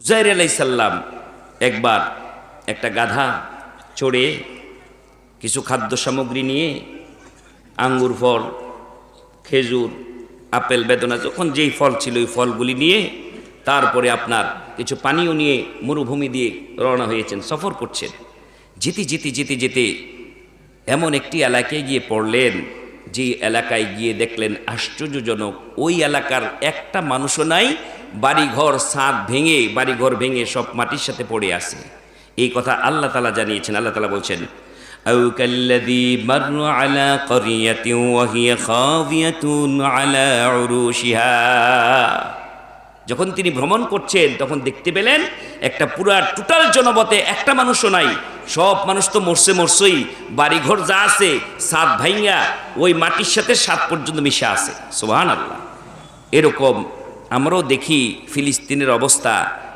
হুজাইর আলাইসাল্লাম একবার একটা গাধা চড়ে কিছু খাদ্য সামগ্রী নিয়ে আঙ্গুর, ফল, খেজুর, আপেল, বেদনা, যখন যেই ফল ছিল ওই ফলগুলি নিয়ে তারপরে আপনার কিছু পানীয় নিয়ে মরুভূমি দিয়ে রওনা হয়েছেন, সফর করছেন। যেতে যেতে যেতে যেতে এমন একটি এলাকায় গিয়ে পড়লেন যে এলাকায় গিয়ে দেখলেন আশ্চর্যজনক, ওই এলাকার একটা মানুষও নাই বাড়িঘর ছাদ ভেঙে বাড়িঘর ভেঙে সব মাটির সাথে পড়ে আছে এই কথা আল্লাহ তালা জানিয়েছেন আল্লাহ তালা বলছেন أو كالذي مر على قرية وهي خاوية على عروشها যখন তিনি ভ্রমণ করছেন তখন দেখতে পেলেন একটা পুরা টোটাল জনপথে একটা মানুষও নাই সব মানুষ তো মরছে মরছই বাড়িঘর যা আছে সাত ভাইঙ্গা ওই মাটির সাথে সাত পর্যন্ত মিশে আছে সোহান আল্লাহ এরকম আমরাও দেখি ফিলিস্তিনের অবস্থা,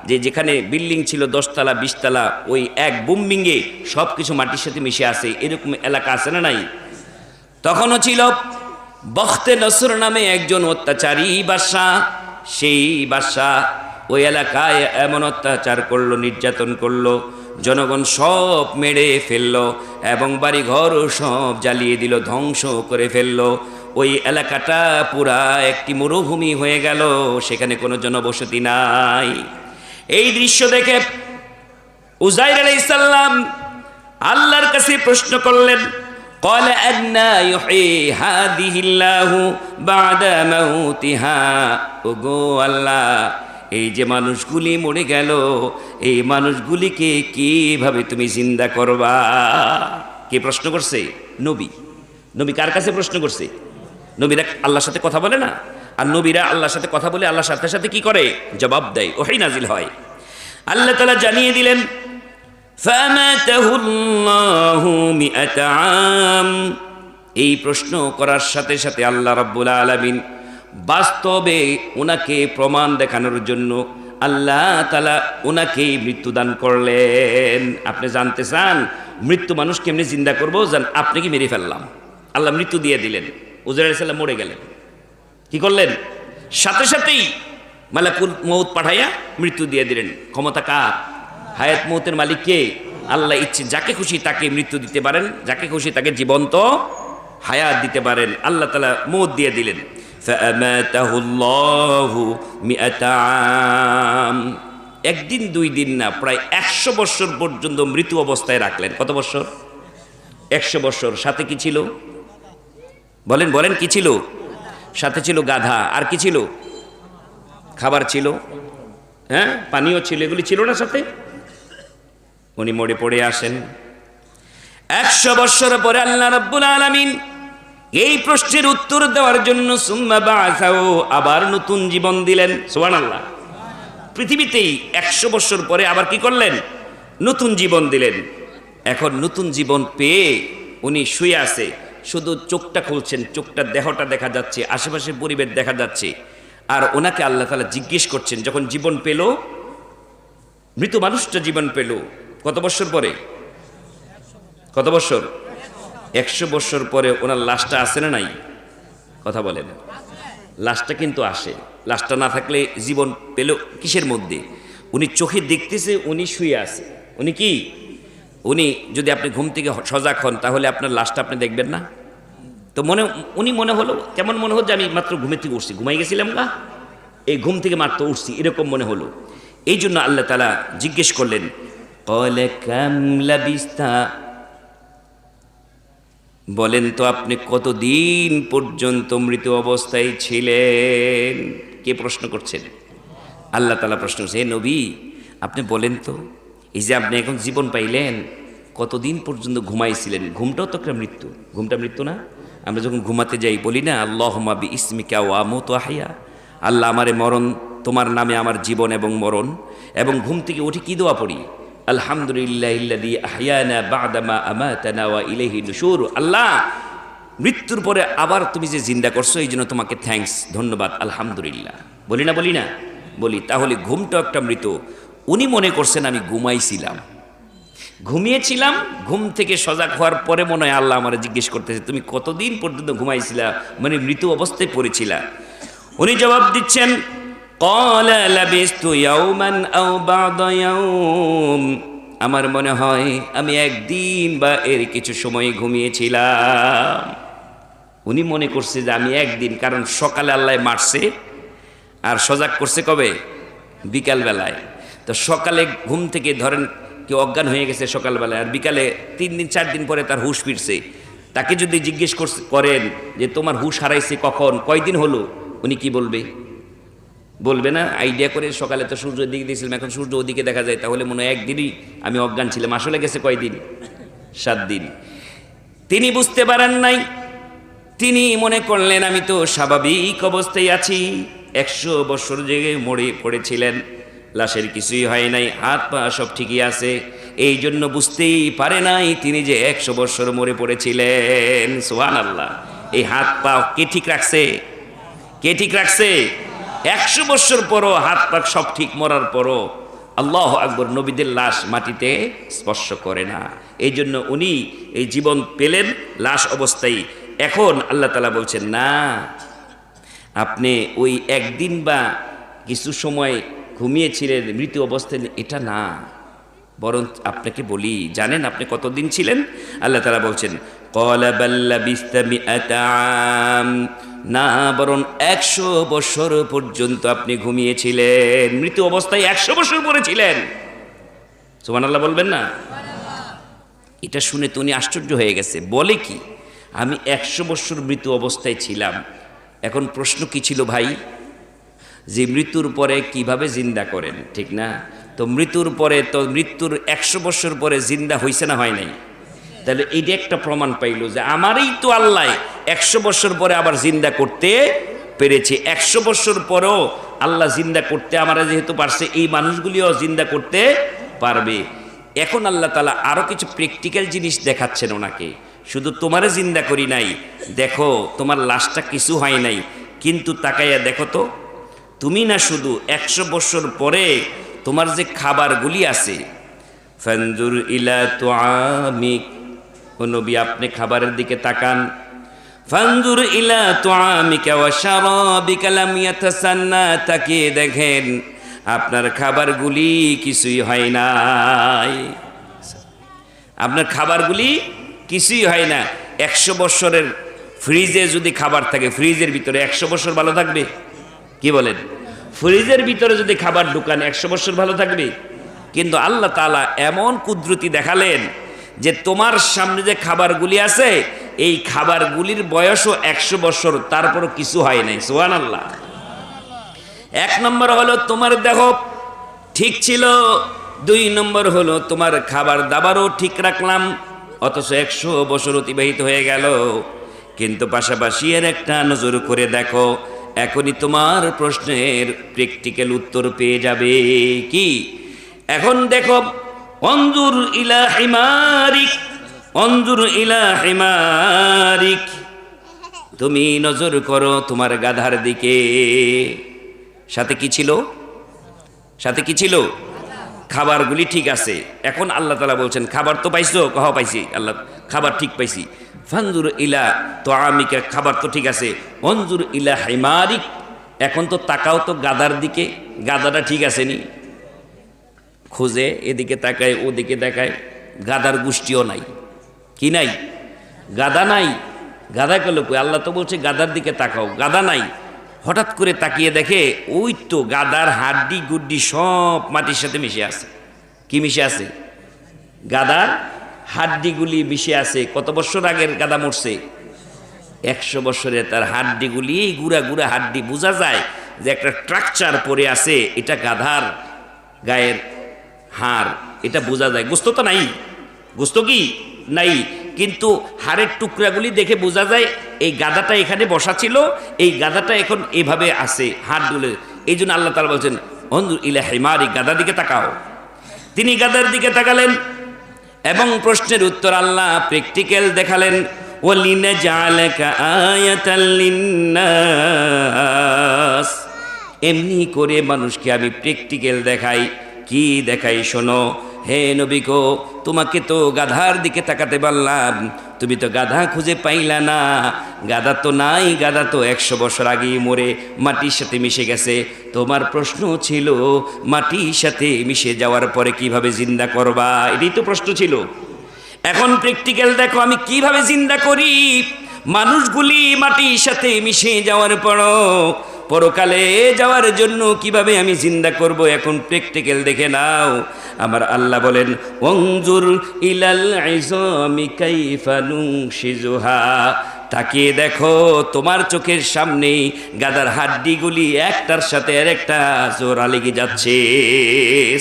যে যেখানে বিল্ডিং ছিল দশতলা, বিশতলা, ওই এক বুমবিঙ্গে সব কিছু মাটির সাথে মিশে আছে, এরকম এলাকা আছে না নাই? তখনও ছিল বখতে নসর নামে একজন অত্যাচারী বাদশাহ, সেই বাদশাহ ওই এলাকায় এমন অত্যাচার করল, নির্যাতন করল, জনগণ সব মেরে ফেলল এবং বাড়ি ঘরও সব জ্বালিয়ে দিল, ধ্বংস করে ফেলল। ওই এলাকাটা পুরা একটি মরুভূমি হয়ে গেল সেখানে কোনো জনবসতি নাই এই দৃশ্য দেখে উজাইর আলাইসাল্লাম আল্লাহর কাছে প্রশ্ন করলেন قال أنا يحيي هذه الله بعد موتها ওগো আল্লাহ এই যে মানুষগুলি মরে গেল এই মানুষগুলিকে কিভাবে তুমি জিন্দা করবা কে প্রশ্ন করছে নবী নবী কার কাছে প্রশ্ন করছে নবীরা আল্লাহর সাথে কথা বলে না? আর নবীরা আল্লাহর সাথে কথা বলে আল্লাহর সাথে সাথে কি করে? জবাব দেয় ওহাই নাজিল হয়। আল্লাহ তালা জানিয়ে দিলেন এই প্রশ্ন করার সাথে সাথে আল্লাহ রব্বুল আলমিন বাস্তবে ওনাকে প্রমাণ দেখানোর জন্য আল্লাহ তালা ওনাকে মৃত্যুদান করলেন। আপনি জানতে চান, মৃত্যু মানুষ কেমনি জিন্দা করব? জান, আপনি কি মেরে ফেললাম? আল্লাহ মৃত্যু দিয়ে দিলেন। উজরা আলাইসাল্লাম মরে গেলেন। কি করলেন? সাথে সাথেই মালাকুল মৌত পাঠাইয়া মৃত্যু দিয়ে দিলেন। ক্ষমতা কার? হায়াত মৌতের মালিক কে? আল্লাহ ইচ্ছে যাকে খুশি তাকে মৃত্যু দিতে পারেন, যাকে খুশি তাকে জীবন্ত হায়াত দিতে পারেন। আল্লাহ তালা মৌত দিয়ে দিলেন। একদিন, দুই দিন না, প্রায় একশো বৎসর পর্যন্ত মৃত্যু অবস্থায় রাখলেন। কত বৎসর? একশো বৎসর। সাথে কি ছিল? বলেন বলেন, কি ছিল? সাথে ছিল গাধা। আর কি ছিল? খাবার ছিল। হ্যাঁ? পানীয় ছিল। এগুলি ছিল না সাথে? উনি মরে পড়ে আসেন। একশো বৎসর পরে আল্লাহ রব্বুল আলমিন এই প্রশ্নের উত্তর দেওয়ার জন্য সুম্মা বাসাও আবার নতুন জীবন দিলেন। সোহান আল্লাহ পৃথিবীতেই একশো বৎসর পরে আবার কি করলেন? নতুন জীবন দিলেন। এখন নতুন জীবন পেয়ে উনি শুয়ে আছে। শুধু চোখটা খুলছেন, চোখটা দেহটা দেখা যাচ্ছে, আশেপাশে পরিবেশ দেখা যাচ্ছে। আর ওনাকে আল্লাহ তালা জিজ্ঞেস করছেন, যখন জীবন পেল, মৃত মানুষটা জীবন পেল, কত বছর পরে? কত বছর? একশো বছর পরে ওনার লাশটা আসে না নাই? কথা বলেন। লাশটা কিন্তু আসে। লাশটা না থাকলে জীবন পেল কিসের মধ্যে? উনি চোখে দেখতেছে, উনি শুয়ে আছে। উনি কি? উনি যদি আপনি ঘুম থেকে সজাগ হন, তাহলে আপনার লাশটা আপনি দেখবেন না? তো মনে, উনি মনে হলো, কেমন মনে হলো যে আমি মাত্র ঘুমে থেকে উঠছি? ঘুমাই গেছিলাম না এই ঘুম থেকে মাত্র উঠছি, এরকম মনে হলো। এই জন্য আল্লাহ তালা জিজ্ঞেস করলেন বলেন, তো আপনি কতদিন পর্যন্ত মৃত অবস্থায় ছিলেন? কে প্রশ্ন করছেন? আল্লাহ তালা প্রশ্ন করছে হে নবী, আপনি বলেন তো। এই যে আপনি এখন জীবন পাইলেন, কতদিন পর্যন্ত ঘুমাইছিলেন? ঘুমটাও তো একটা মৃত্যু। ঘুমটা মৃত্যু না? আমরা যখন ঘুমাতে যাই, বলি না আল্লাহ মাবি ইসমিকা ওয়া মতো আহিয়া আল্লাহ আমারে মরণ, তোমার নামে আমার জীবন এবং মরণ, এবং ঘুম থেকে উঠে কী দোয়া পড়ি? আলহামদুলিল্লাহ মৃত্যুর পরে আবার তুমি যে জিন্দা করছ, এই জন্য তোমাকে থ্যাঙ্কস ধন্যবাদ, আলহামদুলিল্লাহ। বলি না বলি না? বলি, তাহলে ঘুমটা একটা মৃত উনি মনে করছেন আমি ঘুমাইছিলাম। ঘুমিয়েছিলাম, ঘুম থেকে সজাগ হওয়ার পরে মনে হয় আল্লাহ আমার জিজ্ঞেস করতেছে, তুমি কতদিন পর্যন্ত ঘুমাইছিলা? মানে মৃত্যু অবস্থায় পড়েছিলা। উনি জবাব দিচ্ছেন আমার মনে হয় আমি একদিন বা এর কিছু সময় ঘুমিয়েছিলাম। উনি মনে করছে যে আমি একদিন, কারণ সকালে আল্লাহ মারছে, আর সজাগ করছে কবে? বিকালবেলায়। তো সকালে ঘুম থেকে ধরেন কেউ অজ্ঞান হয়ে গেছে সকালবেলায়, আর বিকালে তিন দিন, চার দিন পরে তার হুঁশ ফিরছে। তাকে যদি জিজ্ঞেস করেন যে তোমার হুশ হারাইছে কখন, কয়দিন হলো? উনি কি বলবে? বলবে না আইডিয়া করে সকালে তো সূর্যের দিকে দিয়েছিলাম এখন সূর্য ওদিকে দেখা যায়, তাহলে মনে হয় একদিনই আমি অজ্ঞান ছিলাম, আসলে গেছে কয়দিন? সাত দিন। তিনি বুঝতে পারেন নাই, তিনি মনে করলেন, আমি তো স্বাভাবিক অবস্থায় আছি, একশো বছর জেগে মরে পড়েছিলেন। লাশের কিছুই হয় নাই, হাত পা সব ঠিকই আছে। এই জন্য বুঝতেই পারে নাই তিনি যে একশো বৎসর মরে পড়েছিলেন। সোহান আল্লাহ এই হাত পা কে ঠিক রাখছে? কে ঠিক রাখছে? একশো বৎসর পরও হাত পা সব ঠিক মরার পরও আল্লাহ আকবর নবীদের লাশ মাটিতে স্পর্শ করে না। এই জন্য উনি এই জীবন পেলেন লাশ অবস্থায়। এখন আল্লাহ তালা বলছেন, না, আপনি ওই একদিন বা কিছু সময় ঘুমিয়েছিলেন মৃত্যু অবস্থায়, এটা না। বরং আপনাকে বলি, জানেন আপনি কতদিন ছিলেন? আল্লাহ তালা বলছেন না, বরং একশো বছর পর্যন্ত আপনি ঘুমিয়েছিলেন। মৃত্যু অবস্থায় একশো বছর পরে ছিলেন সুমান আল্লাহ বলবেন না? এটা শুনে তো উনি আশ্চর্য হয়ে গেছে। বলে কি, আমি একশো বছর মৃত্যু অবস্থায় ছিলাম। এখন প্রশ্ন কি ছিল ভাই? যে মৃত্যুর পরে কীভাবে জিন্দা করেন, ঠিক না? তো মৃত্যুর পরে, তো মৃত্যুর একশো বছর পরে জিন্দা হইছে না হয় নাই? তাহলে এইটা একটা প্রমাণ পাইল যে আমারই তো আল্লাহ একশো বছর পরে আবার জিন্দা করতে পেরেছে। একশো বছর পরেও আল্লাহ জিন্দা করতে আমরা যেহেতু পারছে, এই মানুষগুলিও জিন্দা করতে পারবে। এখন আল্লাহ তালা আরও কিছু প্র্যাকটিক্যাল জিনিস দেখাচ্ছেন ওনাকে। শুধু তোমারে জিন্দা করি নাই, দেখো তোমার লাশটা কিছু হয় নাই, কিন্তু তাকাইয়া দেখো তো। তুমি না শুধু একশো বছর পরে তোমার যে খাবারগুলি আছে? ফেন্দুর ইলা তো আমিক নবী, আপনি খাবারের দিকে তাকান। ফানজুর ইলা তো আমিকা ওয়া শারাবিকা লাম ইয়াতাসান্না, তাকিয়ে দেখেন, আপনার খাবারগুলি কিছুই হয় নাই। আপনার খাবারগুলি কিছুই হয় না। একশো বছরের ফ্রিজে যদি খাবার থাকে, ফ্রিজের ভিতরে একশো বছর ভালো থাকবে? কি বলেন? ফ্রিজের ভিতরে যদি খাবার ঢুকান, একশো বছর ভালো থাকবে। কিন্তু আল্লাহ তালা এমন কুদরতি দেখালেন যে তোমার সামনে যে খাবারগুলি আছে, এই খাবারগুলির বয়সও একশো বছর, তারপরও কিছু হয় নাই। সোহান আল্লাহ এক নম্বর হলো তোমার দেহ ঠিক ছিল, দুই নম্বর হলো তোমার খাবার দাবারও ঠিক রাখলাম, অথচ একশো বছর অতিবাহিত হয়ে গেল। কিন্তু পাশাপাশি এর একটা নজর করে দেখো এখনই তোমার প্রশ্নের প্র্যাকটিক্যাল উত্তর পেয়ে যাবে। কি? এখন দেখো, অঞ্জুর ইলা হিমারিক অঞ্জুর ইলা হিমারিক তুমি নজর করো তোমার গাধার দিকে। সাথে কি ছিল? সাথে কি ছিল? খাবারগুলি ঠিক আছে। এখন আল্লাহ তালা বলছেন, খাবার তো পাইছো? কহ পাইছি, আল্লাহ, খাবার ঠিক পাইছি। ফানজুর ইলা তো আমিকা খাবার তো ঠিক আছে। অঞ্জুর ইলা হেমারিক এখন তো তাকাও তো গাদার দিকে, গাদাটা ঠিক আছে নি? খোঁজে, এদিকে তাকায়, ওদিকে দেখায়, গাদার গোষ্ঠীও নাই। কি নাই? গাদা নাই। গাদা কেন কই? আল্লাহ তো বলছে গাদার দিকে তাকাও। গাদা নাই। হঠাৎ করে তাকিয়ে দেখে, ওই তো গাদার হাড্ডি গুড্ডি সব মাটির সাথে মিশে আছে। কি মিশে আছে? গাদার হাড্ডিগুলি মিশে আছে। কত বছর আগের গাদা মরছে? একশো বছরে তার হাড্ডিগুলি এই গুড়া গুড়া হাড্ডি। বোঝা যায় যে একটা স্ট্রাকচার পরে আছে, এটা গাধার গায়ের হাড়। এটা বোঝা যায়। গোস্ত তো নাই। গোস্ত কি? নাই। কিন্তু হাড়ের টুকরাগুলি দেখে বোঝা যায়, এই গাদাটা এখানে বসা ছিল, এই গাদাটা এখন এভাবে আছে, হাড় দুলে। এই জন্য আল্লাহ তালা বলছেন, অন্ধু ইলা হেমারি গাদা দিকে তাকাও। তিনি গাদার দিকে তাকালেন এবং প্রশ্নের উত্তর আল্লাহ প্র্যাকটিক্যাল দেখালেন ওলিনা এমনি করে মানুষকে আমি প্র্যাকটিক্যাল দেখাই। কি দেখাই শোনো? হে নবিকো তোমাকে তো গাধার দিকে তাকাতে পারলাম। তুমি তো গাধা খুঁজে পাইলা না। গাধা তো নাই, গাধা তো একশো বছর আগেই মরে, মাটির সাথে মিশে গেছে। তোমার প্রশ্ন ছিল, মাটির সাথে মিশে যাওয়ার পরে কীভাবে জিন্দা করবা? এটাই তো প্রশ্ন ছিল। এখন প্র্যাকটিক্যাল দেখো, আমি কীভাবে জিন্দা করি? মানুষগুলি মাটির সাথে মিশে যাওয়ার পরও পরকালে যাওয়ার জন্য কীভাবে আমি জিন্দা করব এখন প্র্যাকটিক্যাল দেখে নাও। আমার আল্লাহ বলেন অঞ্জুর ইলাল নুংশিজুহা তাকিয়ে দেখো, তোমার চোখের সামনে গাদার হাড্ডিগুলি একটার সাথে আর একটা জোড়া লেগে যাচ্ছে।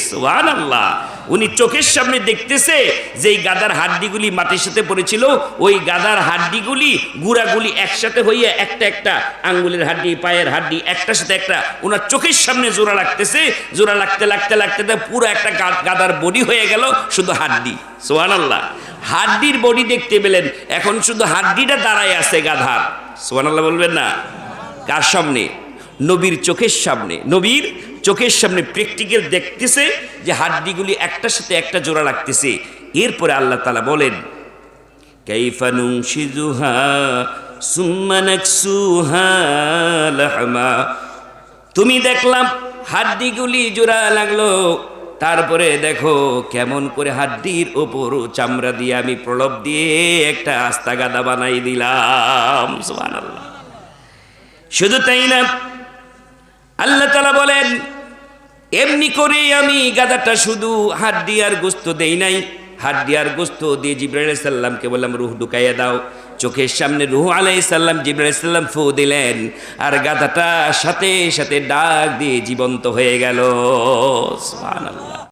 সোহান আল্লাহ উনি চোখের সামনে দেখতেছে যে এই গাদার হাড্ডিগুলি মাটির সাথে পড়েছিল, ওই গাদার হাড্ডিগুলি গুড়াগুলি একসাথে হইয়া একটা একটা আঙ্গুলের হাড্ডি, পায়ের হাড্ডি, একটার সাথে একটা। ওনার চোখের সামনে জোড়া লাগতেছে, জোড়া লাগতে লাগতে লাগতে লাগতে পুরো একটা গাদার বডি হয়ে গেল শুধু হাড্ডি। সোহান আল্লাহ হাড্ডির বডি দেখতে পেলেন, এখন শুধু হাড্ডিটা দাঁড়ায় আছে গাধার। সোহান আল্লাহ বলবেন না? কার সামনে? নবীর চোখের সামনে। নবীর চোখের সামনে প্র্যাকটিক্যাল দেখতেছে যে হাড্ডিগুলি একটার সাথে একটা জোড়া লাগতেছে। এরপরে আল্লাহ তালা বলেন তুমি দেখলাম হাড্ডিগুলি জোড়া লাগল। তারপরে দেখো কেমন করে হাড্ডির ওপর চামড়া দিয়ে আমি প্রলব দিয়ে একটা আস্তা গাদা বানাই দিলাম। শুধু তাই না, আল্লাহ তালা বলেন এমনি করে আমি গাদাটা শুধু হাড্ডি আর গোস্ত দেই নাই। হাড্ডি আর গোস্ত দিয়ে জিব্রাইল সাল্লামকে বললাম, রুহ ঢুকাইয়া দাও। চোখের সামনে রুহ আলাইসাল্লাম সাল্লাম জিব্রাইল সাল্লাম ফু দিলেন। আর গাদাটা সাথে সাথে ডাক দিয়ে জীবন্ত হয়ে গেল।